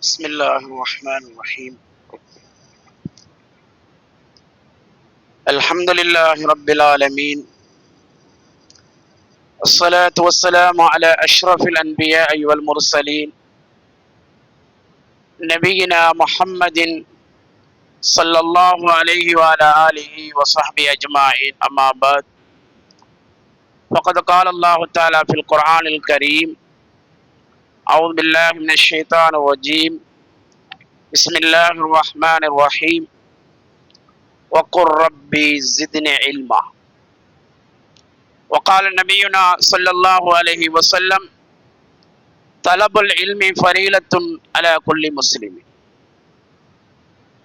بسم الله الرحمن الرحيم. الحمد لله رب العالمين. الصلاة والسلام على أشرف الأنبياء والمرسلين. نبينا محمد صلى الله عليه وعلى آله وصحبه أجمعين. أما بعد فقد قال الله تعالى في القرآن الكريم أعوذ بالله من الشيطان الرجيم بسم الله الرحمن الرحيم وقل ربي زدني علما وقال نبينا صلى الله عليه وسلم طلب العلم فريلة على كل مسلم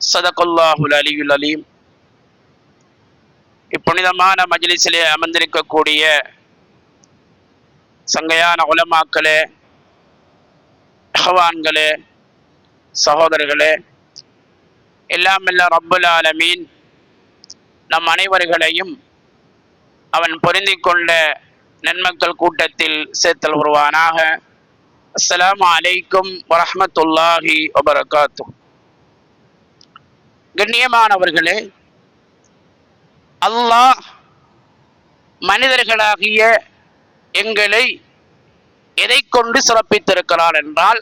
صدق الله العلي العليم இப்புனிதமான மஜ்லிஸிலே அமர்ந்திருக்கக்கூடிய சங்கையான உலமாக்களே அஹவான்களே சகோதரர்களே எல்லாம் எல்லாம் ரப்புல் ஆலமீன் நம் அனைவர்களையும் அவன் பொருந்தி கொண்ட நன்மக்கள் கூட்டத்தில் சேர்த்தல் உருவானாக. அஸ்லாம் அலைக்கும் வரமத்துல்லாஹி வபரகாத்து கண்ணியமானவர்களே அல்லாஹ் மனிதர்களாகிய எங்களை எதை கொண்டு சிறப்பித்திருக்கிறார் என்றால்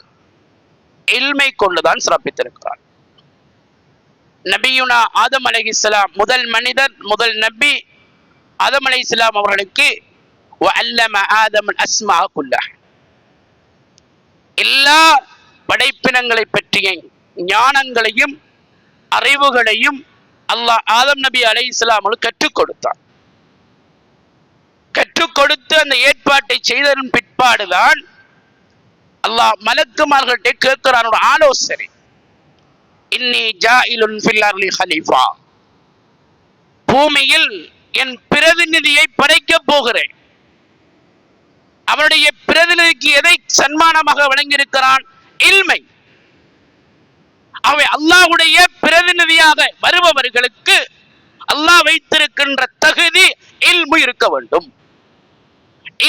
இல்மை கொண்டுதான் சிறப்பித்திருக்கிறார். நபியுனா ஆதம் அலி இஸ்லாம் முதல் மனிதர் முதல் நபி ஆதம் அலி இஸ்லாம் அவர்களுக்கு அஸ்மா எல்லா படைப்பினங்களை பற்றிய ஞானங்களையும் அறிவுகளையும் அல்லாஹ் ஆதம் நபி அலை இஸ்லாம் கற்றுக் கொடுத்தார் கற்றுக் கொடுத்து அந்த ஏற்பாட்டை செய்ததன் பிற்பாடுதான் அல்லாஹ் மலக்குமார்கள்ட்ட கேட்கிறானோட ஆலோசனை. இன்னி ஜாயிலுன் ஹலீஃபா. பூமியில் என் பிரதிநிதியை படைக்கப் போகிறேன். அவனுடைய பிரதிநிதிக்கு எதை சன்மானமாக வழங்கியிருக்கிறான்? இல்மை. அவை அல்லாஹ்வுடைய பிரதிநிதியாக வருபவர்களுக்கு அல்லாஹ் வைத்திருக்கின்ற தகுதி இல்மு இருக்க வேண்டும்.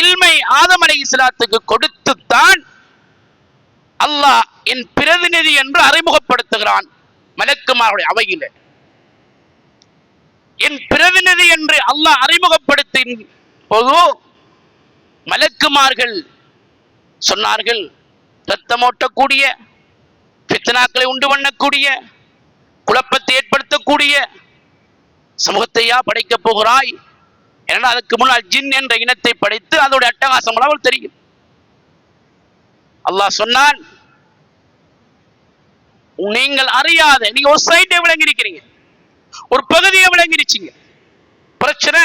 இல்மை ஆதம் அலை இஸ்லாத்துக்கு கொடுத்துத்தான் அல்லாஹ் என் பிரதிநிதி என்று அறிமுகப்படுத்துகிறான் மலக்குமாருடைய அவையில். என் பிரதிநிதி என்று அல்லாஹ் அறிமுகப்படுத்தின் போது மலக்குமார்கள் சொன்னார்கள் ரத்தமோட்டக்கூடிய பித்தனாக்களை உண்டு பண்ணக்கூடிய குழப்பத்தை ஏற்படுத்தக்கூடிய சமூகத்தையா படைக்கப் போகிறாய்? ஏன்னா அதுக்கு முன்னால் ஜின் என்ற இனத்தை படைத்து அதோட அட்டகாசம் அவள் தெரியும். அல்லாஹ் சொன்னான் நீங்கள் அறியாத நீங்க ஒரு சைட்டை விளங்கி இருக்கிறீங்க ஒரு பகுதியை விளங்கிருச்சீங்க பிரச்சனை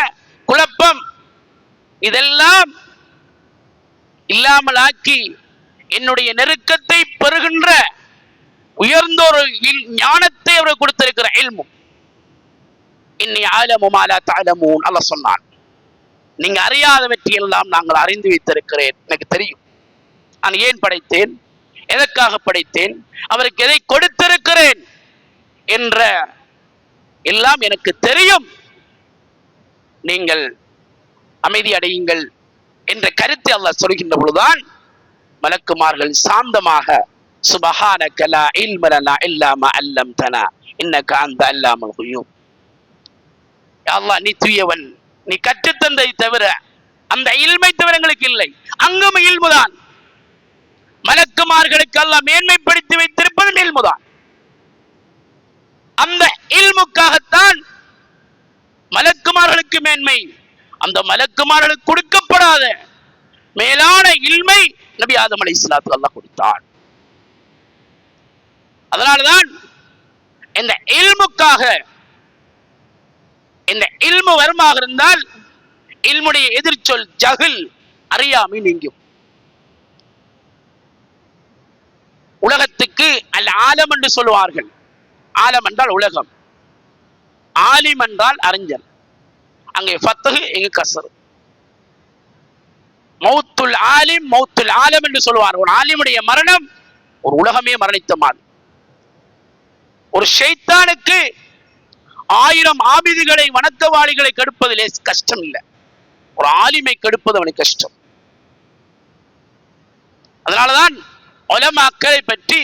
குழப்பம் இதெல்லாம் இல்லாமல் ஆக்கி என்னுடைய நெருக்கத்தை பெறுகின்ற உயர்ந்த ஒரு இல்- ஞானத்தை அவர் கொடுத்திருக்கிற எல்மும் இன்னி ஆலமும் ஆலா அல்ல சொன்னான். நீங்க அறியாதவற்றை எல்லாம் நாங்கள் அறிந்து வைத்திருக்கிறேன் எனக்கு தெரியும். நான் ஏன் படைத்தேன்? எதற்காக படைத்தேன்? அவருக்கு எதை கொடுத்திருக்கிறேன்? என்ற எல்லாம் எனக்கு தெரியும். நீங்கள் அமைதி அடையுங்கள் என்ற கருத்தை அல்லாஹ் சொல்கின்ற பொழுதுதான் மலக்குமார்கள் சாந்தமாக சுபஹான கலா இல்மலனா இல்லாம அல்லம் மா அல்லம்தனா இன்னக அந்த அல்லாமல் குயும். அல்லாஹ் நீ தூயவன் நீ கற்றுத்தந்தை தவிர அந்த இல்மை தவிர எங்களுக்கு இல்லை. அங்கும் இல்முதான். மலக்குமார்களுக்கு அல்ல மேன்மைப்படுத்தி வைத்திருப்பதும் இல்முதான் அந்த இல்முக்காகத்தான் மலக்குமார்களுக்கு மேன்மை. அந்த மலக்குமார்களுக்கு கொடுக்கப்படாத மேலான இல்மை நபி ஆதம் அலை இஸ்லாத்து அல்லா கொடுத்தான். அதனால்தான் இந்த இல்முக்காக இந்த இல்மு வருமாக இருந்தால் இல்முடைய எதிர்ச்சொல் ஜகில் அறியாமை நீங்கும். உலகத்துக்கு அல் ஆலம் என்று சொல்லுவார்கள். ஆலம் என்றால் உலகம். ஆலிம் என்றால் அறிஞர். அங்கே ஃபத்தகு இங்கு கசரு மௌத்துல் ஆலிம் மௌத்துல் ஆலம் என்று சொல்லுவார் ஒரு ஆலிமுடைய மரணம் ஒரு உலகமே மரணித்த மாதிரி. ஒரு ஷைத்தானுக்கு ஆயிரம் ஆபிதிகளை வணக்கவாளிகளை கெடுப்பதிலே கஷ்டம் இல்லை. ஒரு ஆலிமை கெடுப்பது அவனுக்கு கஷ்டம். அதனாலதான் உலமாக்களை பற்றி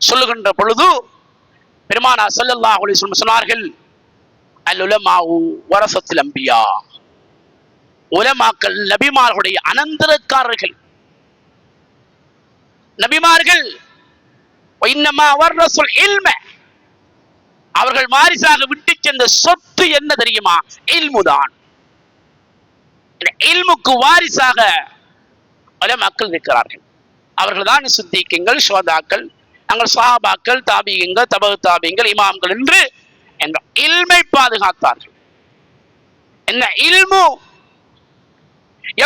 சொல்லுகின்ற பொழுது பெருமானா ஸல்லல்லாஹு அலைஹி சொன்னார்கள் அல் உலமாவு வரசத்தில் அம்பியா. உலமாக்கள் நபிமார்களுடைய அனந்தரக்காரர்கள். நபிமார்கள் அவர்கள் வாரிசாக விட்டு சென்ற சொத்து என்ன தெரியுமா? இல்முதான். இல்முக்கு வாரிசாக பல மக்கள் இருக்கிறார்கள். அவர்கள் தான் சித்திக்குங்கள் சோதாக்கள் நாங்கள் சஹாபாக்கள் தாபியங்கள் தபகு தாபியங்கள் இமாம்கள் என்று என்ற இல்மை பாதுகாத்தார்கள். என்ன இல்மு?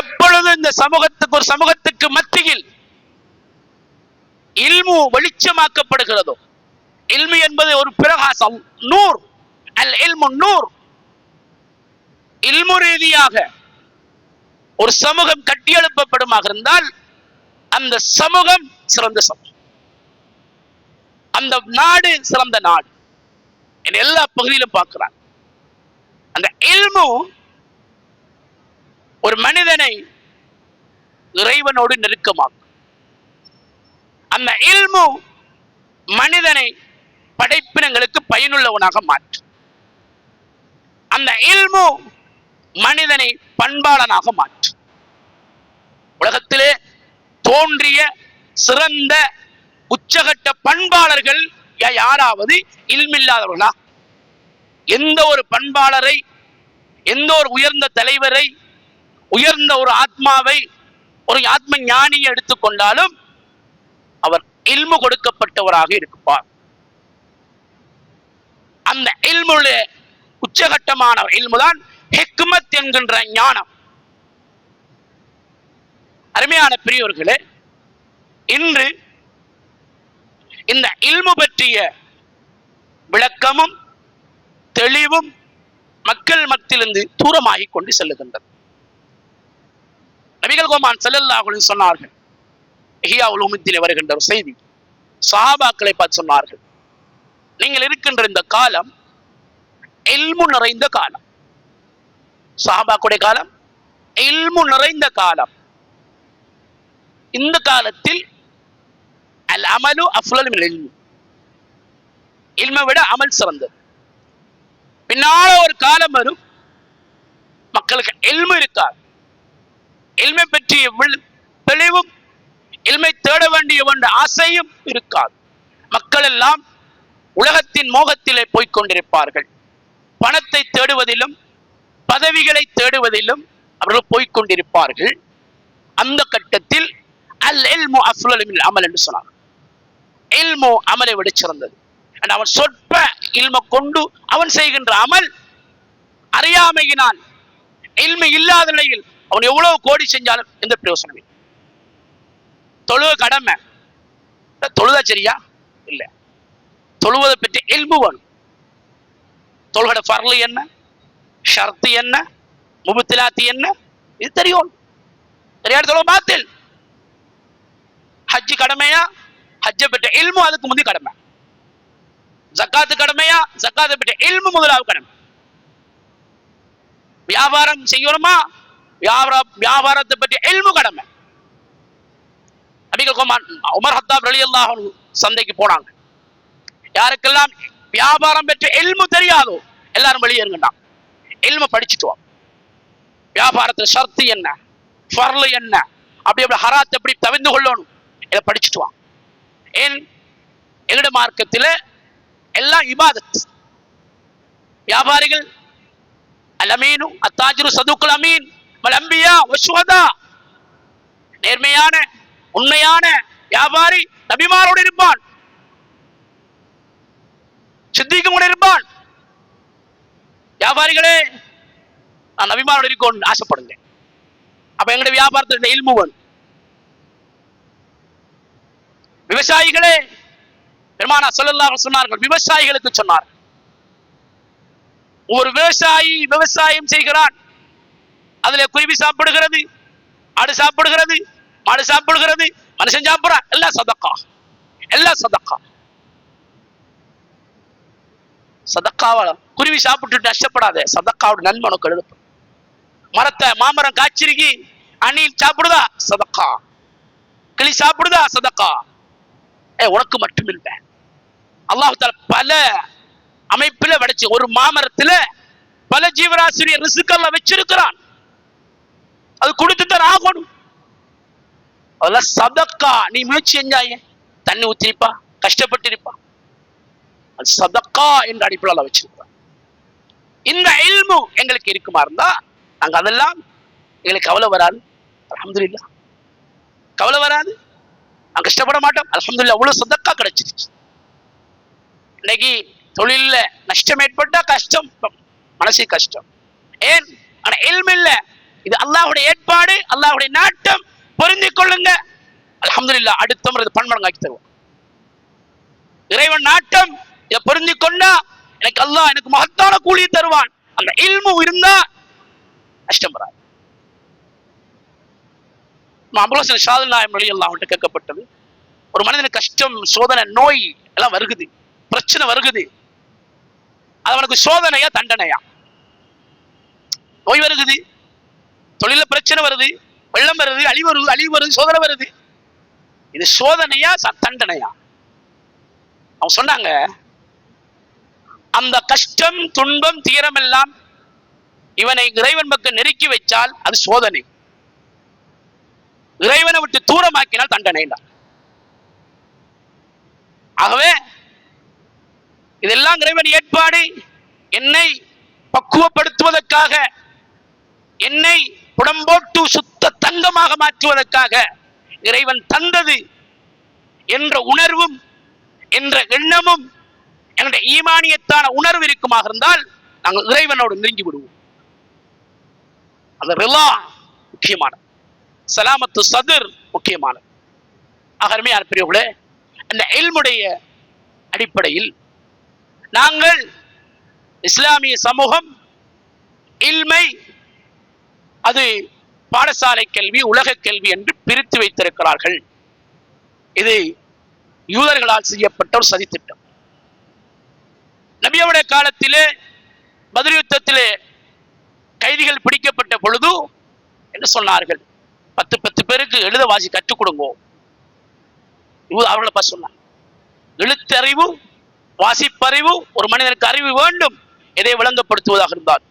எப்பொழுது இந்த சமூகத்துக்கு ஒரு சமூகத்துக்கு மத்தியில் இல்மு வெளிச்சமாக்கப்படுகிறதோ இல்மு என்பது ஒரு பிரகாசம் நூர் அல் இல்மு நூர். இல்மு ரீதியாக ஒரு சமூகம் கட்டியெழுப்பப்படுமாக இருந்தால் அந்த சமூகம் சிறந்த சமூகம். அந்த நாடு சிறந்த நாடு. என் எல்லா பகுதியிலும் பார்க்கிறான் அந்த இல்மு ஒரு மனிதனை இறைவனோடு நெருக்கமாக்கும். அந்த இல்மு மனிதனை படைப்பினங்களுக்கு பயனுள்ளவனாக மாற்றும். அந்த இல்மு மனிதனை பண்பாளனாக மாற்றும். உலகத்திலே தோன்றிய சிறந்த உச்சகட்ட பண்பாளர்கள் யாராவது இல்மில்லாதவர்களா? எந்த ஒரு பண்பாளரை எந்த ஒரு உயர்ந்த தலைவரை உயர்ந்த ஒரு ஆத்மாவை ஒரு ஆத்ம ஞானியை எடுத்துக்கொண்டாலும் அவர் இல்மு கொடுக்கப்பட்டவராக இருப்பார். அந்த இல்முடைய உச்சகட்டமான இல்முதான் ஹெக்மத் என்கின்ற ஞானம். அருமையான பெரியோர்களே இன்று இந்த இல்மு பற்றிய விளக்கமும் தெளிவும் மக்கள் மத்தியிலிருந்து தூரமாகிக் கொண்டு செல்லுகின்றது. நபிகள் கோமான் ஸல்லல்லாஹு சொன்னார்கள் இஹ்யா உலூமுத்தீனில் வருகின்ற ஒரு செய்தி சஹாபாக்களை பார்த்து சொன்னார்கள் நீங்கள் இருக்கின்ற இந்த காலம் எல்மு நிறைந்த காலம். சஹாபாக்குடைய காலம் எல்மு நிறைந்த காலம். இந்த காலத்தில் அல் அமலு அஃலல் இல்மை. விட அமல் சிறந்தது. பின்னால ஒரு காலம் வரும் மக்களுக்கு எல்மு இருக்காது. எல்மை பற்றிய தெளிவும் எல்மை தேட வேண்டிய ஒன்று ஆசையும் இருக்காது. மக்கள் எல்லாம் உலகத்தின் மோகத்திலே போய்கொண்டிருப்பார்கள் பணத்தை தேடுவதிலும் பதவிகளை தேடுவதிலும் அவர்கள் போய்க் கொண்டிருப்பார்கள் அந்த கட்டத்தில் அல் இல்மு அஃலல் அமல் என்று சொன்னார் இல்மு அமலை விட சிறந்தது. அவன் சொற்ப இல்மை கொண்டு அவன் செய்கின்ற அமல் அறியாமையினால் இல்மை இல்லாத நிலையில் அவன் எவ்வளவு கோடி செஞ்சாலும் எந்த பிரயோசனம் இல்லை. தொழுவ கடமை. தொழுதா சரியா? இல்ல. தொழுவதை பற்றி இல்மு வேணும். தொழுகட ஃபர்லு என்ன? ஷர்த்து என்ன? முபுத்திலாத்தி என்ன? இது தெரியும். தெரியாத தொழுவ பாத்தில். ஹஜ்ஜு கடமையா? ஹஜ்ஜை பெற்ற இல்மு அதுக்கு முந்தைய கடமை. ஜக்காத்து கடமையா? ஜக்காத்தை பெற்ற இல்மு முதலாவது கடமை. வியாபாரம் செய்யணுமா? வியாபார வியாபாரத்தை பற்றி எல்மு கடமை. அபிகல் குமார் உமர் ஹத்தாப் ரலியல்லாஹு சந்தைக்கு போனாங்க. யாருக்கெல்லாம் வியாபாரம் பெற்ற எல்மு தெரியாதோ எல்லாரும் வெளியேறுங்கண்டான் எல்மை படிச்சுட்டு வியாபாரத்தில் ஷர்த்து என்ன? ஃபர்லு என்ன? அப்படி அப்படி ஹராத் எப்படி தவிர்ந்து கொள்ளணும்? இதை படிச்சுட்டு வா. ஏன்? எங்கட மார்க்கத்தில் எல்லாம் இபாதத். வியாபாரிகள் அல் அமீனு அத்தாஜிரு சதுக்குல் அமீன் அம்பியா வசுவதா நேர்மையான உண்மையான வியாபாரி நபிமாரோடு இருப்பான். சித்திக்கும் கூட இருப்பான். வியாபாரிகளே நான் நபிமாரோடு இருக்கணும்னு ஆசைப்படுங்க. அப்ப எங்களுடைய வியாபாரத்தில் இல்மு வேணும். விவசாயிகளே பெருமானா சொல்லலாம் சொன்னார்கள் விவசாயிகளுக்கு சொன்னார். ஒரு விவசாயி விவசாயம் செய்கிறான். அதுல குருவி சாப்பிடுகிறது ஆடு சாப்பிடுகிறது மாடு சாப்பிடுகிறது மனுஷன் சாப்பிடுறான். எல்லாம் சதக்கா. எல்லாம் சதக்கா. சதக்காவ குருவி சாப்பிட்டு நஷ்டப்படாத. சதக்காவோட நன்மை உனக்கு மரத்தை மாமரம் காய்ச்சிருக்கி அணில் சாப்பிடுதா? சதக்கா. கிளி சாப்பிடுதா? சதக்கா. உனக்கு மட்டும் இல்லை அல்லாஹால பல அமைப்புல வடைச்சு ஒரு மாமரத்துல பல ஜீவராசிரியர் ரிசுக்கல்ல வச்சிருக்கிறான். அது கொடுத்துதான் ஆகணும். அதெல்லாம் சதக்கா நீ முயற்சி செஞ்சாய தண்ணி ஊத்திருப்பா கஷ்டப்பட்டிருப்பா அது சதக்கா என்ற அடிப்படையில் வச்சிருப்பா இந்த இல்மு எங்களுக்கு இருக்குமா இருந்தா நாங்க அதெல்லாம் எங்களுக்கு கவலை வராது. அலமதுல்லா கவலை வராது. நான் கஷ்டப்பட மாட்டோம். அலமதுல்ல அவ்வளோ சதக்கா கிடைச்சிருச்சு இன்னைக்கு தொழிலில் நஷ்டம் ஏற்பட்டா கஷ்டம். மனசு கஷ்டம். ஏன்? ஆனால் இல்மு இல்ல. இது அல்லாஹுடைய ஏற்பாடு அல்லாஹுடைய நாட்டம். பொருந்தி கொள்ளுங்க. அலமதுல்லா அடுத்த முறை பன்மடங்காக்கி தருவோம். இறைவன் நாட்டம். இதை பொருந்திக் கொண்டா எனக்கு அல்லாஹ் எனக்கு மகத்தான கூலியை தருவான். அந்த இல்மு இருந்தா நஷ்டம் வராது. அபுலசன் ஷாதுல் நாயம் அலி அல்லாஹ் அவன்கிட்ட கேட்கப்பட்டது. ஒரு மனிதனுக்கு கஷ்டம் சோதனை நோய் எல்லாம் வருகுது. பிரச்சனை வருகுது. அது அவனுக்கு சோதனையா தண்டனையா? நோய் வருகுது. தொழில பிரச்சனை வருது. வெள்ளம் வருது அழிவு வருது அழிவு வருது சோதனை வருது. இது சோதனையா தண்டனையா? அவன் சொன்னாங்க அந்த கஷ்டம் துன்பம் தீரமெல்லாம் இவனை இறைவன் பக்கம் நெருக்கி வைச்சால் அது சோதனை. இறைவனை விட்டு தூரமாக்கினால் தண்டனை ஆகவே இதெல்லாம் இறைவன் ஏற்பாடு என்னை பக்குவப்படுத்துவதற்காக என்னை புடம்போட்டு சுத்த தங்கமாக மாற்றுவதற்காக இறைவன் தந்தது என்ற உணர்வும் என்ற எண்ணமும் என்னுடைய ஈமானியத்தான உணர்வு இருக்குமாக இருந்தால் நாங்கள் இறைவனோடு நெருங்கி விடுவோம் அந்த முக்கியமானது. சலாமத்து சதுர் முக்கியமானது. அருமையான பிரிவுகளே அந்த எல்முடைய அடிப்படையில் நாங்கள் இஸ்லாமிய சமூகம் இல்மை அது பாடசாலை கல்வி உலக கல்வி என்று பிரித்து வைத்திருக்கிறார்கள். இது யூதர்களால் செய்யப்பட்ட ஒரு சதித்திட்டம். நபியோட காலத்திலே பதில் யுத்தத்திலே கைதிகள் பிடிக்கப்பட்ட பொழுது என்ன சொன்னார்கள்? பத்து பத்து பேருக்கு எழுத வாசி கற்றுக் கொடுங்க. அவர்களை பார்த்து எழுத்தறிவு வாசிப்பறிவு ஒரு மனிதனுக்கு அறிவு வேண்டும். எதை விளங்கப்படுத்துவதாக இருந்தால்.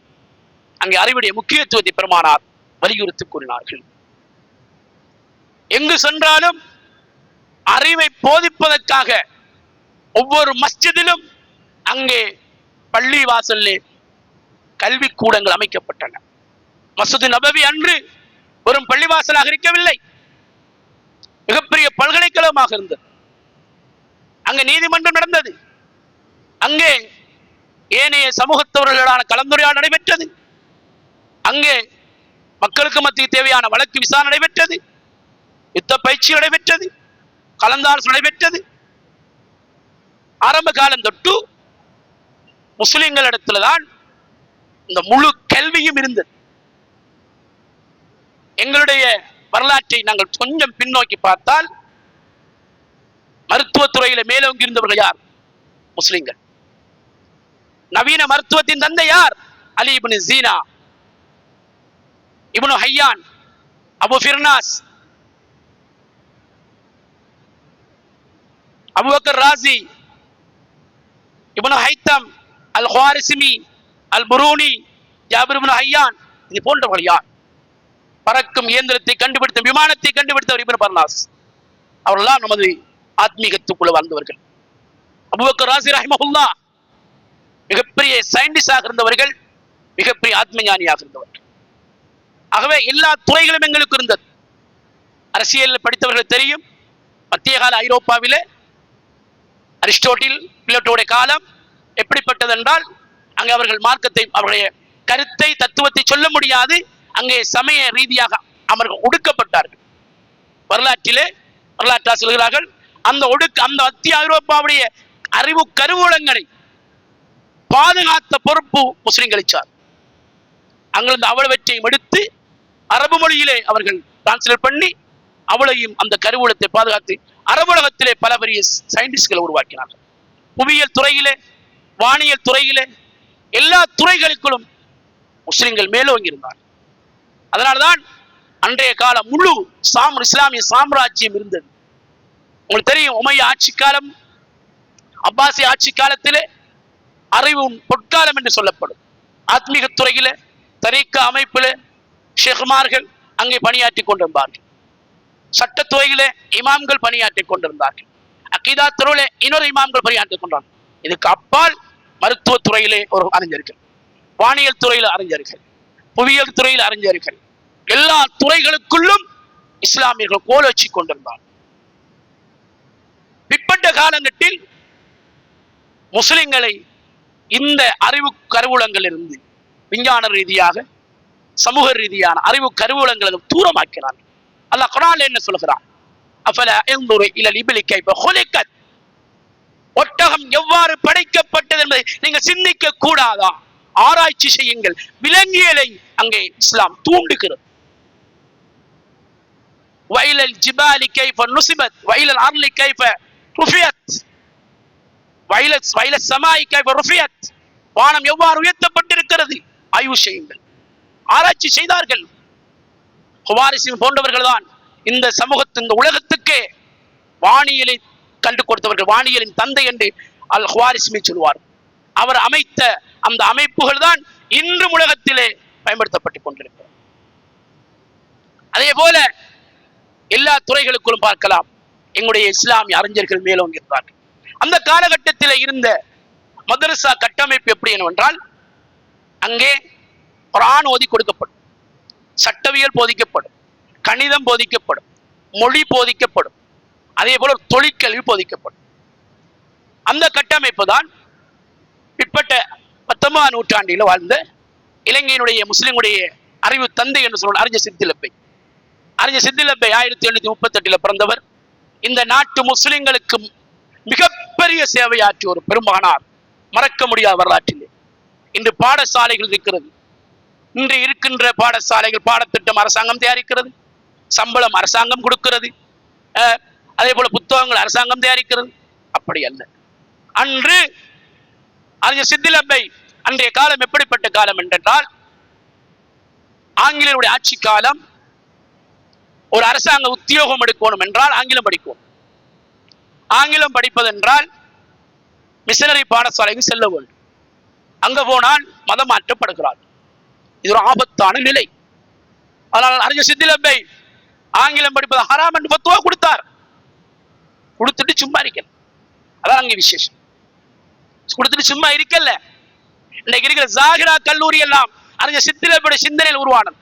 அங்கே அறிவுடைய முக்கியத்துவத்தை பெருமானார் வலியுறுத்தி கூறினார்கள். எங்கு சென்றாலும் அறிவை போதிப்பதற்காக ஒவ்வொரு மஸ்ஜிதிலும் அங்கே பள்ளி வாசலில் கல்வி கூடங்கள் அமைக்கப்பட்டன. மசூதி நபவி அன்று வெறும் பள்ளிவாசலாக இருக்கவில்லை. மிகப்பெரிய பல்கலைக்கழகமாக இருந்தது. அங்கே நீதிமன்றம் நடந்தது. அங்கே ஏனைய சமூகத்தவர்களான கலந்துரையாடல் நடைபெற்றது. அங்கே மக்களுக்கு மத்திய தேவையான வழக்கு விசாரணை நடைபெற்றது. யுத்த பயிற்சி நடைபெற்றது. கலந்தாலோசனை நடைபெற்றது. ஆரம்ப காலம் தொட்டு முஸ்லிம்களிடத்துல தான் இந்த முழு கல்வியும் இருந்தது. எங்களுடைய வரலாற்றை நாங்கள் கொஞ்சம் பின்னோக்கி பார்த்தால் மருத்துவத்துறையில மேலோங்கி இருந்தவர்கள் யார்? முஸ்லிம்கள். நவீன மருத்துவத்தின் தந்தை யார்? Ali Ibn Sina Ibn Hayyan Abu Firnas Abubakar Razi Ibn Haytham al Khwarizmi al Biruni Jabir Ibn Hayyan இது போன்றவர்கள் யார்? பறக்கும் இயந்திரத்தை கண்டுபிடித்த விமானத்தை கண்டுபிடித்தவர் இபின் பர்னாஸ். அவர்கள்லாம் நமது ஆத்மீகத்துக்குள்ள வாழ்ந்தவர்கள். அபுபக்கர் ராசி ரஹிமஹுல்லா மிகப்பெரிய சயின்டிஸ்டாக இருந்தவர்கள் மிகப்பெரிய ஆத்ம ஞானியாக இருந்தவர்கள். ஆகவே எல்லா துறைகளும் எங்களுக்கு இருந்தது. அரசியல் படித்தவர்கள் தெரியும். மத்திய கால ஐரோப்பாவிலே அரிஸ்டோட்டில் பிளேட்டோடைய காலம் எப்படிப்பட்டது என்றால் அங்கே அவர்கள் மார்க்கத்தை அவருடைய கருத்தை தத்துவத்தை சொல்ல முடியாது. அங்கே சமய ரீதியாக அவர்கள் ஒடுக்கப்பட்டார்கள். வரலாற்றிலே வரலாற்றா சொல்கிறார்கள் அந்த ஒடுக்க அந்த மத்திய ஐரோப்பாவுடைய அறிவு கருவூலங்களை பாதுகாத்த பொறுப்பு முஸ்லிம்களை சார் அங்கிருந்து அவ்வளவற்றையும் எடுத்து அரபு மொழியிலே அவர்கள் டிரான்ஸ்லேட் பண்ணி அவளையும் அந்த கருவூலத்தை பாதுகாத்து அரபுலகத்திலே பல பெரிய சயின்டிஸ்ட்களை உருவாக்கினார்கள். புவியியல் துறையிலே வானியல் துறையிலே எல்லா துறைகளுக்குள்ளும் முஸ்லிம்கள் மேலோங்கி அதனால்தான் அன்றைய காலம் முழு சாம் இஸ்லாமிய சாம்ராஜ்யம் இருந்தது. உங்களுக்கு தெரியும் உமைய ஆட்சி காலம் அப்பாசி ஆட்சி காலத்திலே அறிவும் பொற்காலம் என்று சொல்லப்படும். ஆத்மீக துறையில தரீக்க அமைப்பில ஷெஹ்மார்கள் அங்கே பணியாற்றி கொண்டிருந்தார்கள். சட்டத்துறையிலே இமாம்கள் பணியாற்றி கொண்டிருந்தார்கள். அக்கீதா துறையில இன்னொரு இமாம்கள் பணியாற்றி கொண்டார்கள். இதுக்கு அப்பால் மருத்துவ துறையிலே ஒரு அறிஞர்கள் வானியல் துறையில் அறிஞர்கள் புவியியல் துறையில் அறிஞர்கள் எல்லா துறைகளுக்குள்ளும் இஸ்லாமியர்கள் கோல் வச்சு கொண்டிருந்தார். பிற்பட்ட காலங்கட்டில் முஸ்லிம்களை இந்த அறிவு கருவூலங்களிலிருந்து விஞ்ஞான ரீதியாக சமூக ரீதியான அறிவு கருவூலங்களை தூரமாக்கிறார் அல்லாஹ் குரான் என்ன சொல்கிறான்? அஃபல எந்தூரு இலல் இபிலி ஒட்டகம் எவ்வாறு படைக்கப்பட்டது என்பதை நீங்க சிந்திக்க கூடாதா ஆராய்ச்சி செய்யுங்கள். விலங்கியலை அங்கே இஸ்லாம் தூண்டுகிறது. வைலல் ஜிபாலி கைஃப நுசிபத் வைலல் அர்லி கைஃப ருஃபியத் வைலத் வைல சமாய் கைஃப ருஃபியத் வானம் எவ்வாறு உயர்த்தப்பட்டிருக்கிறது? ஆய்வு செய்யுங்கள். ஆராய்ச்சி செய்தார்கள். ஹுவாரிசின் போன்றவர்கள் தான் இந்த சமூகத்து இந்த உலகத்துக்கே வானியலை கண்டு கொடுத்தவர்கள். வானியலின் தந்தை என்று அல் ஹுவாரிஸ்மி சொல்வார். அவர் அமைத்த அந்த அமைப்புகள் தான் இன்றும் உலகத்திலே பயன்படுத்தப்பட்டுக் கொண்டிருக்கிறது. அதே போல எல்லா துறைகளுக்குள்ளும் பார்க்கலாம். எங்களுடைய இஸ்லாமிய அறிஞர்கள் மேலோங்கி இருந்தார்கள் அந்த காலகட்டத்தில் இருந்த மதரசா கட்டமைப்பு எப்படி என்னவென்றால் அங்கே குரான் ஓதி கொடுக்கப்படும். சட்டவியல் போதிக்கப்படும். கணிதம் போதிக்கப்படும். மொழி போதிக்கப்படும். அதே போல தொழிற்கல்வி போதிக்கப்படும். அந்த கட்டமைப்பு தான் பிற்பட்ட பத்தொன்பதாம் நூற்றாண்டில் வாழ்ந்த இலங்கையினுடைய முஸ்லிமுடைய அறிவு தந்தை என்று சொல்ற அறிஞர் சித்திலப்பை. அறிஞர் சித்திலப்பை ஆயிரத்தி எண்ணூத்தி முப்பத்தி எட்டுல பிறந்தவர். இந்த நாட்டு முஸ்லிம்களுக்கு மிகப்பெரிய சேவையாற்றிய ஒரு பெருமானார் மறக்க முடியாத வரலாற்றிலே. இன்று பாடசாலைகள் இருக்கிறது. இன்று இருக்கின்ற பாடசாலைகள் பாடத்திட்டம் அரசாங்கம் தயாரிக்கிறது. சம்பளம் அரசாங்கம் கொடுக்கிறது. அஹ், அதே போல புத்தகங்கள் அரசாங்கம் தயாரிக்கிறது. அப்படி அல்ல. அன்று அறிஞர் சித்திலப்பை அன்றைய காலம் எப்படிப்பட்ட காலம் என்றால் ஆங்கிலேயருடைய ஆட்சி காலம் ஒரு அரசாங்க உத்தியோகம் எடுக்கணும் என்றால் ஆங்கிலம் படிக்கும். ஆங்கிலம் படிப்பதென்றால் மிஷனரி பாடசாலைக்கு செல்ல வேண்டும். அங்க போனால் மதம் மாற்றப்படுகிறார். இது ஒரு ஆபத்தான நிலை. ஆனால் அறிஞர் சித்திலம்பை ஆங்கிலம் படிப்பது ஹராம் என்று பத்துவா கொடுத்தார். கொடுத்துட்டு சும்மா இருக்கல. அதான் அங்க விசேஷம். கொடுத்துட்டு சும்மா இருக்கல. இன்னைக்கு இருக்கிற ஜாகிரா கல்லூரி எல்லாம் அறிஞர் சித்திலப்படைய சிந்தனையில் உருவானது.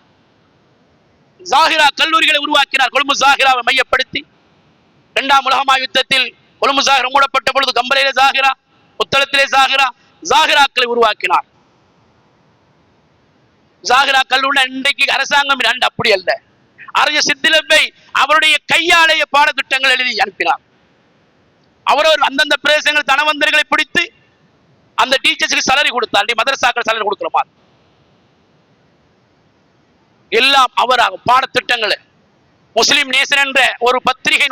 ஜாகிரா கல்லூரிகளை உருவாக்கினார். கொழும்பு ஜாகிராவை மையப்படுத்தி. இரண்டாம் உலகமா யுத்தத்தில் கொழும்பு ஜாகிரா மூடப்பட்ட பொழுது கம்பளையிலே ஜாகிரா புத்தளத்திலே ஜாகிரா ஜாகிராக்களை உருவாக்கினார். ஜாகிரா கல்லூரி இன்றைக்கு அரசாங்கம் இரண்டு அப்படி அல்ல. அரச சித்திலப்பை அவருடைய கையாளைய பாடத்திட்டங்கள் எழுதி அனுப்பினார். அவரவர் அந்தந்த பிரதேசங்கள் தனவந்தர்களை பிடித்து அந்த டீச்சர்ஸ்க்கு சலரி கொடுத்தார். மதரசாக்கள் சலரி கொடுக்கிற மாதிரி எல்லாம் அவராக பாடத்திட்டங்களை முஸ்லிம் நேசன் என்ற ஒரு பத்திரிகை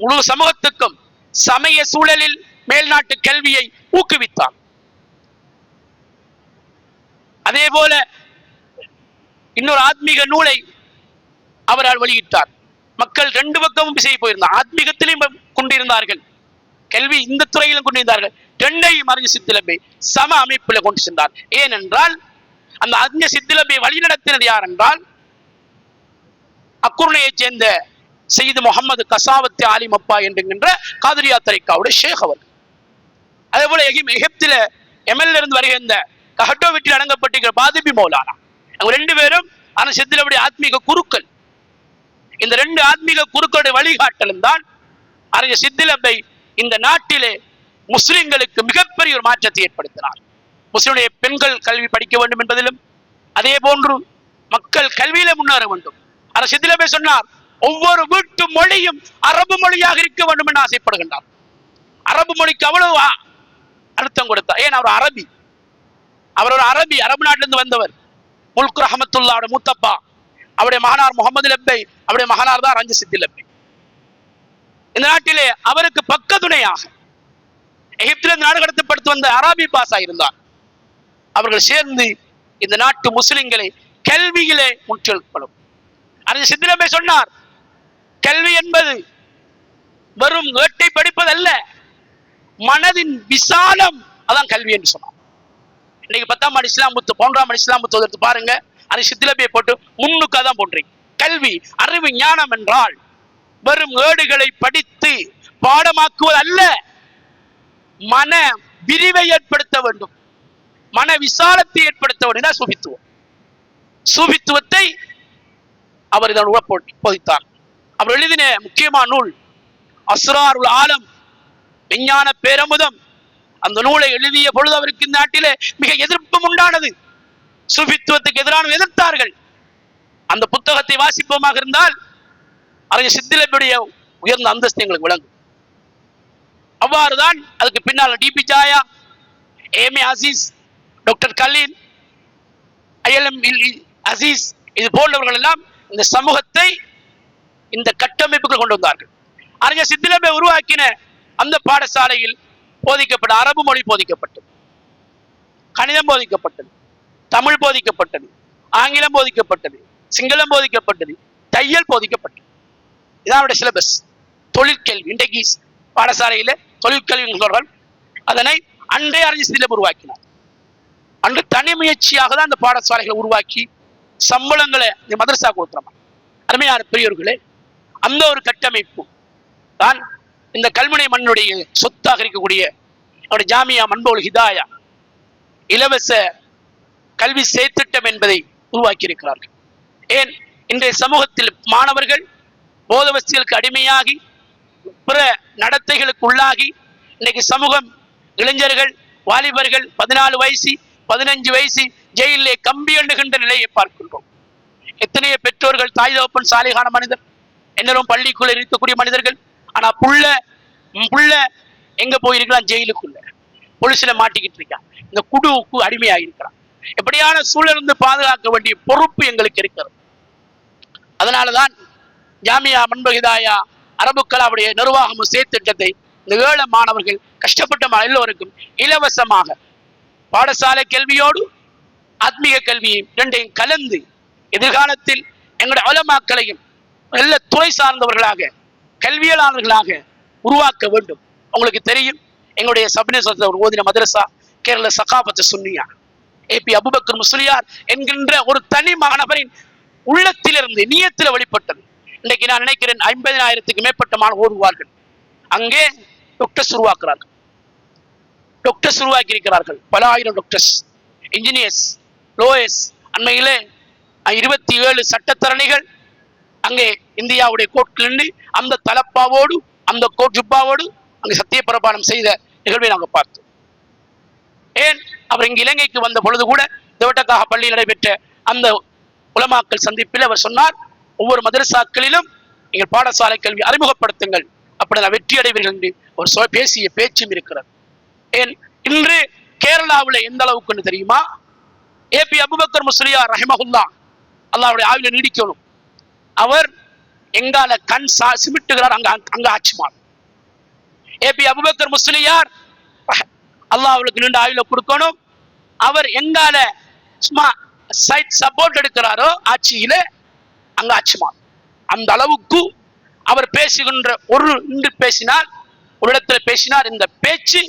முழு சமூகத்துக்கும் சமய சூழலில் மேல்நாட்டு கல்வியை ஊக்குவித்தார் அதே போல இன்னொரு ஆத்மீக நூலை அவரால் வெளியிட்டார். மக்கள் ரெண்டு பக்கமும் பிசை போயிருந்தார். ஆத்மீகத்திலையும் கொண்டிருந்தார்கள். கல்வி இந்த துறையிலும் கொண்டிருந்தார்கள். ரெண்டையும் அறிஞர் சித்திலம்பை சம அமைப்பில் கொண்டு சென்றார். ஏனென்றால் அந்த சித்திலபை வழி வழிநடத்தினது யார் என்றால் அக்குருணையைச் சேர்ந்த செய்து முகமது கசாவத்தி ஆலிம் அப்பா என்கின்ற காதிரியா தரிக்காவுடைய ஷேக் அவர். அதே போல எகிம் எகிப்தில எம்எல்ஏ இருந்து வருகின்ற கஹட்டோ வீட்டில் அடங்கப்பட்டிருக்கிற பாதிபி மௌலானா. அவங்க ரெண்டு பேரும் ஆனால் சித்திலவுடைய ஆத்மீக குருக்கள். இந்த ரெண்டு ஆத்மீக குருக்களுடைய வழிகாட்டலும் தான் அறிஞர் சித்திலப்பை இந்த நாட்டிலே முஸ்லிம்களுக்கு மிகப்பெரிய ஒரு மாற்றத்தை ஏற்படுத்தினார். முஸ்லிமுடைய பெண்கள் கல்வி படிக்க வேண்டும் என்பதிலும் அதே போன்று மக்கள் கல்வியில முன்னேற வேண்டும். அறிஞர் சித்திலப்பை சொன்னார் ஒவ்வொரு வீட்டு மொழியும் அரபு மொழியாக இருக்க வேண்டும் என்று ஆசைப்படுகின்றார். அரபு மொழிக்கு அவ்வளவு அர்த்தம் கொடுத்தார். ஏன்? அவர் அரபி. அவர் ஒரு அரபி அரபு நாட்டிலிருந்து வந்தவர். முல்க் அவருடைய மூத்தப்பா. அவருடைய மகனார் முகமது லப்பை. அவருடைய மகனார் தான் ரஞ்சி சித்தி லப்பை. இந்த நாட்டிலே அவருக்கு பக்க துணையாக எகிப்திலிருந்து நாடு கடத்தப்படுத்து வந்த அராபி பாசா இருந்தார். அவர்கள் சேர்ந்து இந்த நாட்டு முஸ்லிம்களை கல்வியிலே முற்றெடுப்படும் அறிஞர் சித்திரமே சொன்னார் கல்வி என்பது வெறும் ஏட்டை படிப்பதல்ல மனதின் விசாலம். அதான் கல்வி என்று சொன்னார். இன்னைக்கு பத்தாம் ஆண்டு இஸ்லாம் புத்து மூன்றாம் ஆண்டு இஸ்லாம் புத்து எடுத்து பாருங்க அது சித்திலப்பையை போட்டு முன்னுக்கா தான் போன்றீங்க கல்வி அறிவு ஞானம் என்றால் வெறும் ஏடுகளை படித்து பாடமாக்குவது அல்ல மன விரிவை ஏற்படுத்த வேண்டும். மன விசாலத்தை ஏற்படுத்த வேண்டும் சுபித்துவம். சூபித்துவத்தை அவர் இதன் உள்ள போதித்தார். அவர் எழுதின முக்கியமான நூல் அஸ்ராருல் ஆலம் விஞ்ஞான பேரமுதம். அந்த நூலை எழுதிய பொழுது அவருக்கு இந்த நாட்டிலே மிக எதிர்ப்பும் உண்டானது. சூபித்துவத்துக்கு எதிரான எதிர்த்தார்கள். அந்த புத்தகத்தை வாசிப்போமாக இருந்தால் அறிஞர் சித்திலப்புடைய உயர்ந்த அந்தஸ்து எங்களுக்கு விளங்கும். அவ்வாறுதான் அதுக்கு பின்னால் டிபி ஜாயா ஏமே அசீஸ் டாக்டர் கலீல் ஐஎல்எம் அசீஸ் இது போன்றவர்கள் எல்லாம் இந்த சமூகத்தை இந்த கட்டமைப்புகள் கொண்டு வந்தார்கள். அறிஞர் சித்திலம்பை உருவாக்கின அந்த பாடசாலையில் போதிக்கப்பட்ட அரபு மொழி போதிக்கப்பட்டது. கணிதம் போதிக்கப்பட்டது. தமிழ் போதிக்கப்பட்டது. ஆங்கிலம் போதிக்கப்பட்டது. சிங்களம் போதிக்கப்பட்டது. தையல் போதிக்கப்பட்டது. இதான் அவருடைய சிலபஸ் தொழிற்கல்வி. இன்றைக்கு பாடசாலையில தொழிற்கல்வி சொல்றால் அதனை அன்றே அறிஞர் சித்திலம் உருவாக்கினார். அன்று தனி முயற்சியாக தான் அந்த பாடசாலைகளை உருவாக்கி சம்பளங்களை இந்த மதரசா கொடுத்துறோம் அருமையான பெரியோர்களே அந்த ஒரு கட்டமைப்பு தான் இந்த கல்முனை மண்ணுடைய சொத்தாக இருக்கக்கூடிய அவருடைய ஜாமியா மன்போல் ஹிதாயா இலவச கல்வி சேர்த்திட்டம் என்பதை உருவாக்கி இருக்கிறார்கள் ஏன்? இன்றைய சமூகத்தில் மாணவர்கள் போதவஸ்திகளுக்கு அடிமையாகி பிற நடத்தைகளுக்கு உள்ளாகி இன்னைக்கு சமூகம் இளைஞர்கள் வாலிபர்கள் பதினாலு வயசு பதினஞ்சு வயசு ஜெயிலே கம்பி எண்ணுகின்ற நிலையை பார்க்கின்றோம். எத்தனையோ பெற்றோர்கள் தாய் தகப்பன் சாலைகான மனிதர் என்னரும் பள்ளிக்குள்ள இருக்கக்கூடிய மனிதர்கள் ஆனா புள்ள புள்ள எங்க போயிருக்கலாம் ஜெயிலுக்குள்ள. பொலிசில மாட்டிக்கிட்டு இருக்கான். இந்த குடுவுக்கு அடிமையாயிருக்கிறான். எப்படியான எப்படியான சூழலிருந்து பாதுகாக்க வேண்டிய பொறுப்பு எங்களுக்கு இருக்கிறது. அதனாலதான் ஜாமியா மண்பகிதாயா அரபுக்களாவுடைய நிர்வாகமும் சேர்த்திட்டத்தை இந்த ஏழை மாணவர்கள் கஷ்டப்பட்ட எல்லோருக்கும் இலவசமாக பாடசாலை கல்வியோடு ஆத்மீக கல்வியையும் ரெண்டையும் கலந்து எதிர்காலத்தில் எங்களுடைய அலமாக்களையும் நல்ல துறை சார்ந்தவர்களாக கல்வியலாளர்களாக உருவாக்க வேண்டும். உங்களுக்கு தெரியும் எங்களுடைய சபினேஸ்வரத்தில் ஒரு ஓதின மதரசா கேரள சகாபத்து சுன்னியா. ஏபி அபுபக்கர் முஸ்லியார் என்கின்ற ஒரு தனி மாணவரின் உள்ளத்திலிருந்து நீயத்தில் வெளிப்பட்டது. இன்னைக்கு நான் நினைக்கிறேன் ஐம்பதினாயிரத்துக்கு மேற்பட்ட மாணவர் ஓடுவார்கள் அங்கே டாக்டர்ஸ் உருவாக்குறார்கள். டாக்டர்ஸ் உருவாக்கி இருக்கிறார்கள் பல ஆயிரம் டாக்டர்ஸ் இன்ஜினியர்ஸ் லோயர்ஸ் அண்மையிலே இருபத்தி ஏழு சட்டத்தரணிகள் அங்கே இந்தியாவுடைய கோர்ட்டில் நின்று அந்த தலப்பாவோடு அந்த கோட் ஜுப்பாவோடு அங்கே சத்தியப்பிரபானம் செய்த நிகழ்வை நாங்கள் பார்த்தோம். ஏன்? அவர் இங்கு இலங்கைக்கு வந்த பொழுது கூட திவட்டக்காக பள்ளியில் நடைபெற்ற அந்த உலமாக்கல் சந்திப்பில் அவர் சொன்னார் ஒவ்வொரு மதரசாக்களிலும் நீங்கள் பாடசாலை கல்வி அறிமுகப்படுத்துங்கள் அப்படி நான் வெற்றி அடைவீர்கள் என்று ஒரு பேசிய பேச்சும் இருக்கிறார் இன்று கேரளாவில் எந்த அளவுக்குன்னு தெரியுமா? ஏபி அபுபக்கர் முஸ்லியா ரஹிமஹுல்லா. அல்லாவுடைய ஆவில நீடிக்கணும். அவர் எங்கால கண் சா சிமிட்டுகிறார் அங்க அங்க ஆட்சிமான் பி அபுபக்கர் முஸ்லியார் அல்லாஹ் அவளுக்கு நீண்ட ஆயுள கொடுக்கணும். அவர் எங்கால சும்மா சைட் சப்போர்ட் எடுக்கிறாரோ ஆட்சியில அங்க ஆட்சிமான் அந்த அளவுக்கு அவர் பேசுகின்ற ஒரு இன்று பேசினால் ஒரு இடத்துல பேசினார் இந்த பேச்சு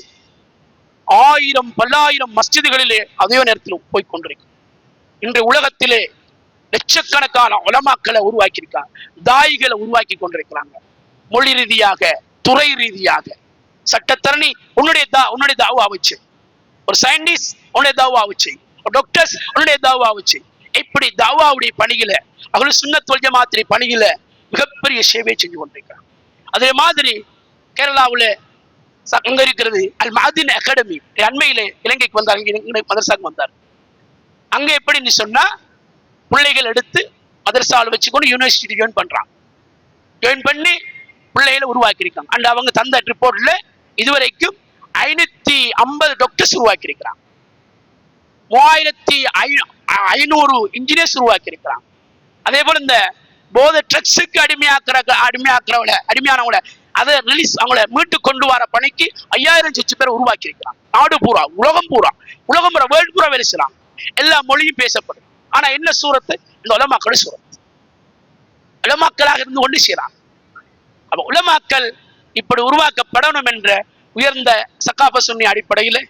ஆயிரம் பல்லாயிரம் மஸ்ஜிதுகளிலே அதே நேரத்தில் போய் கொண்டிருக்கும். இன்று உலகத்திலே லட்சக்கணக்கான உலமாக்களை உருவாக்கியிருக்காங்க. தாயிகளை உருவாக்கி கொண்டிருக்கிறாங்க. மொழி ரீதியாக துறை ரீதியாக. சட்டத்தரணி உன்னுடைய தா உன்னுடைய தாவா வச்சு. ஒரு சயின்டிஸ்ட் உன்னுடைய தாவா வச்சு. ஒரு டாக்டர்ஸ் உன்னுடைய தாவா வச்சு. இப்படி தாவாவுடைய பணியில அவர்கள் சுண்ணத் வல் ஜமாத்திரி பணியில மிகப்பெரிய சேவை செஞ்சு கொண்டிருக்கிறாங்க. அதே மாதிரி கேரளாவில் ச- அங்க இருக்கிறது அல் மாதின் அகாடமி அண்மையிலே இலங்கைக்கு வந்தார். இங்க மதரசாக்கு வந்தார். அங்க எப்படின்னு சொன்னா பிள்ளைகள் எடுத்து மதரசாவில் வச்சுக்கொண்டு யூனிவர்சிட்டி ஜாயின் பண்றாங்க ஜாயின் பண்ணி பிள்ளைகளை உருவாக்கியிருக்காங்க அண்ட் அவங்க தந்த ரிப்போர்ட்ல இதுவரைக்கும் ஐநூத்தி ஐம்பது டாக்டர்ஸ் உருவாக்கியிருக்கிறான். மூவாயிரத்தி ஐநூறு இன்ஜினியர்ஸ் உருவாக்கியிருக்கிறான். அதே போல இந்த போத ட்ரக்ஸுக்கு அடிமையாக்குற அடிமையாக்குறவங்கள அடிமையானவங்கள அதை ரிலீஸ் அவங்கள மீட்டு கொண்டு வர பணிக்கு ஐயாயிரம் சொச்சு பேர் உருவாக்கி இருக்கிறான் நாடு பூரா உலகம் பூரா. உலகம் பூரா வேர்ல்டு பூரா வேலை செய்யலாம் எல்லா மொழியும் பேசப்படும் ஆனா என்ன சூரத்து? இந்த உலமாக்கள் சூரத்து. உலமாக்களாக இருந்து கொண்டு செய்றாங்க. அப்ப உலமாக்கள் இப்படி உருவாக்கப்படணும் என்ற உயர்ந்த சக்காப சுன்னி அடிப்படையில்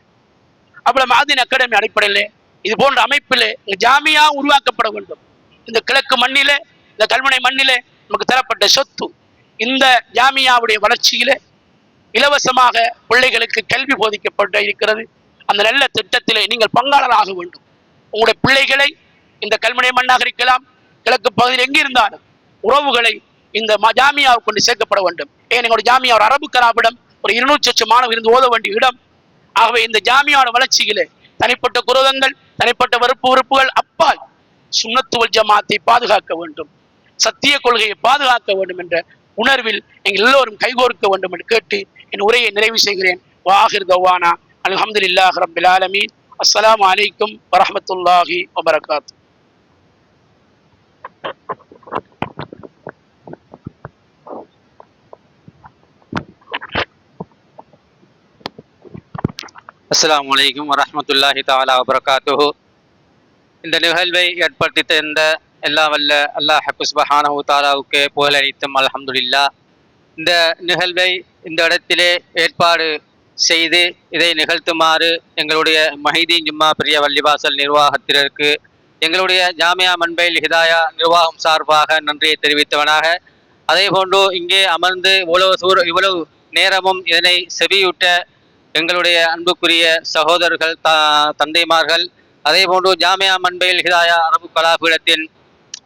அப்புறம் மாதின் அகாடமி அடிப்படையில் இது போன்ற அமைப்பில் ஜாமியா உருவாக்கப்பட வேண்டும். இந்த கிழக்கு மண்ணிலே இந்த கல்முனை மண்ணிலே நமக்கு தரப்பட்ட சொத்து இந்த ஜாமியாவுடைய வளர்ச்சியிலே இலவசமாக பிள்ளைகளுக்கு கல்வி போதிக்கப்பட்டு இருக்கிறது. அந்த நல்ல திட்டத்திலே நீங்கள் பங்காளராக வேண்டும். உங்களுடைய பிள்ளைகளை இந்த கல்முனை மண்ணாக இருக்கலாம் கிழக்கு பகுதியில் எங்கிருந்தாலும் உறவுகளை இந்த ஜாமியாவுக்கு கொண்டு சேர்க்கப்பட வேண்டும். ஏன் எங்களுடைய ஜாமியா ஒரு அரபு கராபிடம் ஒரு இருநூற்றி லட்சம் மாணவர் இருந்து ஓத வேண்டிய இடம். ஆகவே இந்த ஜாமியாவோட வளர்ச்சியிலே தனிப்பட்ட குரோதங்கள் தனிப்பட்ட வெறுப்பு வெறுப்புகள் அப்பால் சுண்ணத்துவல் ஜமாத்தை பாதுகாக்க வேண்டும். சத்திய கொள்கையை பாதுகாக்க வேண்டும் என்ற உணர்வில் எங்கள் எல்லோரும் கைகோர்க்க வேண்டும் என்று கேட்டு என் உரையை நிறைவு செய்கிறேன். வாஹிர் தவானா. அல்ஹம்துலில்லாஹ் ரபில் ஆலமீன். அஸ்லாம் அலைக்கும் வரமத்துல்லாஹி வபரகாத்து. அஸ்ஸலாமு இந்த நிகழ்வை ஏற்படுத்தி தந்த எல்லா வல்ல அல்லாஹ் சுப்ஹானஹு தாலாவுக்கு புகழளித்தும் அலமதுல்லா இந்த நிகழ்வை இந்த இடத்திலே ஏற்பாடு செய்து இதை நிகழ்த்துமாறு எங்களுடைய மஹிதீன் ஜும்மா பிரிய வள்ளிவாசல் நிர்வாகத்திற்கு எங்களுடைய ஜாமியா மண்பையில் ஹிதாயா நிர்வாகம் சார்பாக நன்றியை தெரிவித்தவனாக அதே போன்று இங்கே அமர்ந்து இவ்வளவு சூர் இவ்வளவு நேரமும் இதனை செவியூட்ட எங்களுடைய அன்புக்குரிய சகோதரர்கள் த தந்தைமார்கள் அதே போன்று ஜாமியா மண்பையில் ஹிதாயா அரபு கலாபீடத்தின்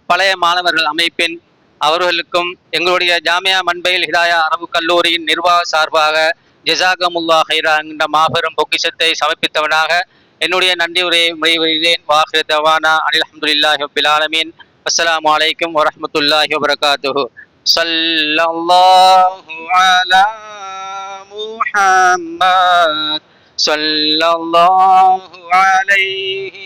பழைய மாணவர்கள் அமைப்பின் அவர்களுக்கும் எங்களுடைய ஜாமியா மண்பையில் ஹிதாயா அரபு கல்லூரியின் நிர்வாக சார்பாக ஜிசாகமுல்லா ஹைரா என்ற மாபெரும் பொக்கிஷத்தை சமர்ப்பித்தவனாக என்னுடைய நன்றி உரையை முடிவுகிறேன் வாஹிர தவானா அனில் அஹமதுல்லாஹி பிலாலமீன் அஸ்லாம் அஸ்ஸலாமு அலைக்கும் வரஹ்மத்துல்லாஹி வபரகாத்துஹு. ஸல்லல்லாஹு அலா முஹம்மத். ஸல்லல்லாஹு அலைஹி